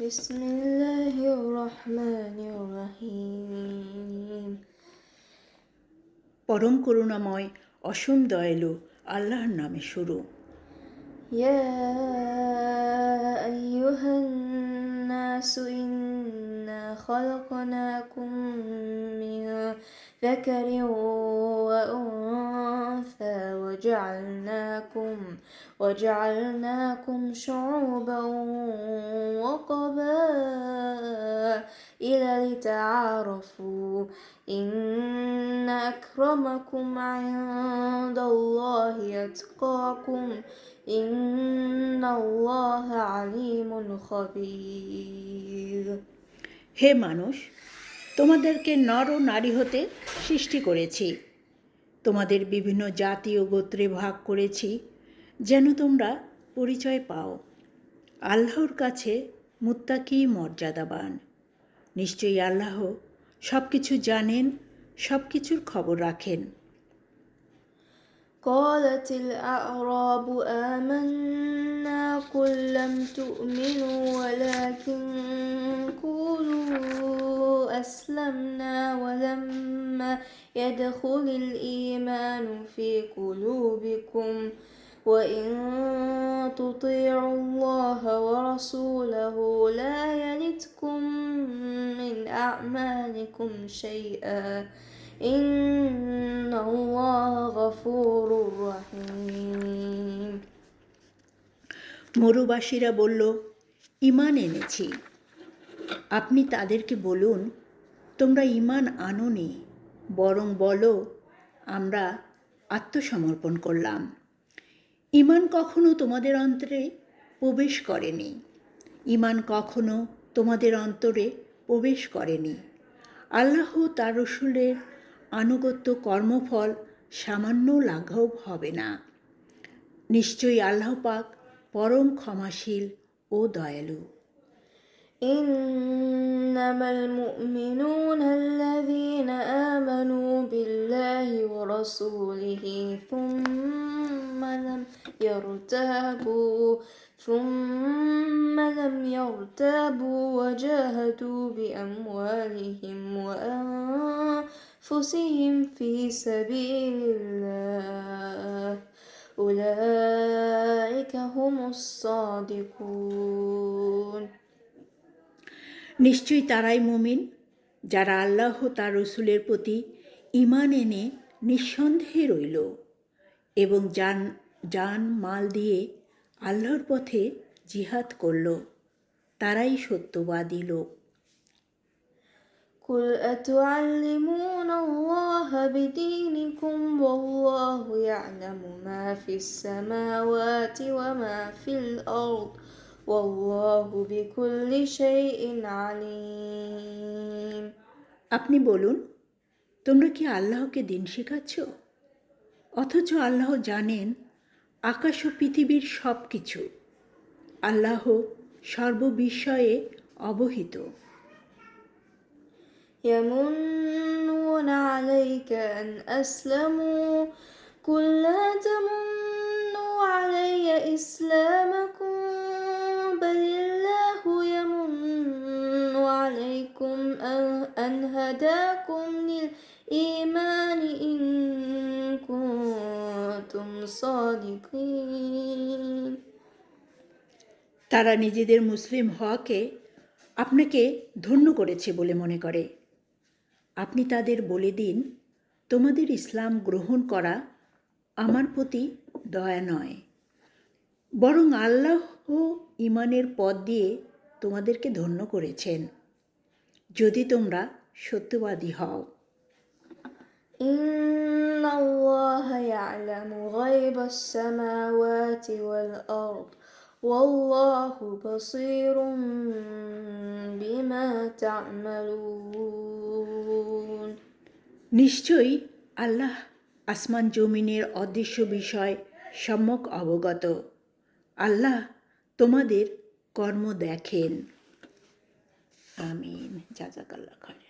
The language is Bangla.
بسم الله الرحمن الرحيم পরম করুণাময় অসীম দয়ালু আল্লাহর নামে শুরু يا أيها الناس إنا خلقناكم من ذكر وأنثى وجعلناكم وجعلناكم شعوبا وقبائل لتعارفوا إن أكرمكم عند الله أتقاكم হে মানুষ, তোমাদেরকে নর ও নারী হতে সৃষ্টি করেছি। তোমাদের বিভিন্ন জাতি ও গোত্রে ভাগ করেছি, যেন তোমরা পরিচয় পাও। আল্লাহর কাছে মুত্তা কি মর্যাদাবান। নিশ্চয়ই আল্লাহ সব কিছু জানেন সব কিছুর খবর রাখেন। قالت الأعراب آمنا قل لم تؤمنوا ولكن قولوا أسلمنا ولما يدخل الإيمان في قلوبكم وإن تطيعوا الله ورسوله لا يلتكم من أعمالكم شيئا إن الله غفور رحيم মরুবাসীরা বলল ইমান এনেছি আপনি তাদেরকে বলুন তোমরা ইমান আনোনি বরং বলো আমরা আত্মসমর্পণ করলাম ইমান কখনো তোমাদের অন্তরে প্রবেশ করেনি ইমান কখনো তোমাদের অন্তরে প্রবেশ করেনি আল্লাহ তার রসুলের আনুগত্য কর্মফল সামান্য লাঘব হবে না নিশ্চয়ই আল্লাহ পাক পরম ক্ষমাশীল ও দয়ালু إنما المؤمنون الذين آمنوا بالله ورسوله ثم لم يرتابوا ثم لم يرتابوا وجاهدوا بأموالهم وأنفسهم في سبيل الله أولئك هم الصادقون নিশ্চয়ই তারাই মুমিন যারা আল্লাহ তার রসুলের প্রতি ইমান এনে নিঃসন্দেহে রইল এবং যান যান মাল দিয়ে আল্লাহর পথে জিহাদ করল তারাই সত্যবাদী লোক قل أتعلمون الله بدينكم والله يعلم ما في السماوات وما في الأرض والله بكل شيء عليم আপনি বলুন তোমরা কি আল্লাহকে দিন শেখাচ্ছ অথচ আল্লাহ জানেন আকাশ ও পৃথিবীর সব কিছু আল্লাহ সর্ববিষয়ে অবহিত يمنون عليك أن أسلموا قل لا تمنوا علي إسلامكم بل الله يمن عليكم أن- أن هداكم للإيمان إن كنتم صادقين তারা নিজেদের মুসলিম হওয়াকে আপনাকে ধন্য করেছে বলে মনে করে আপনি তাদের বলে দিন তোমাদের ইসলাম গ্রহণ করা আমার প্রতি দয়া নয় বরং আল্লাহ ইমানের পথ দিয়ে তোমাদেরকে ধন্য করেছেন যদি তোমরা সত্যবাদী হও إن الله يعلم غيب السماوات والأرض والله بصير بما تعملون নিশ্চয়ই আল্লাহ আসমান জমিনের অদৃশ্য বিষয় সম্যক অবগত। আল্লাহ তোমাদের কর্ম দেখেন। আমিন। জাজাকাল্লা খান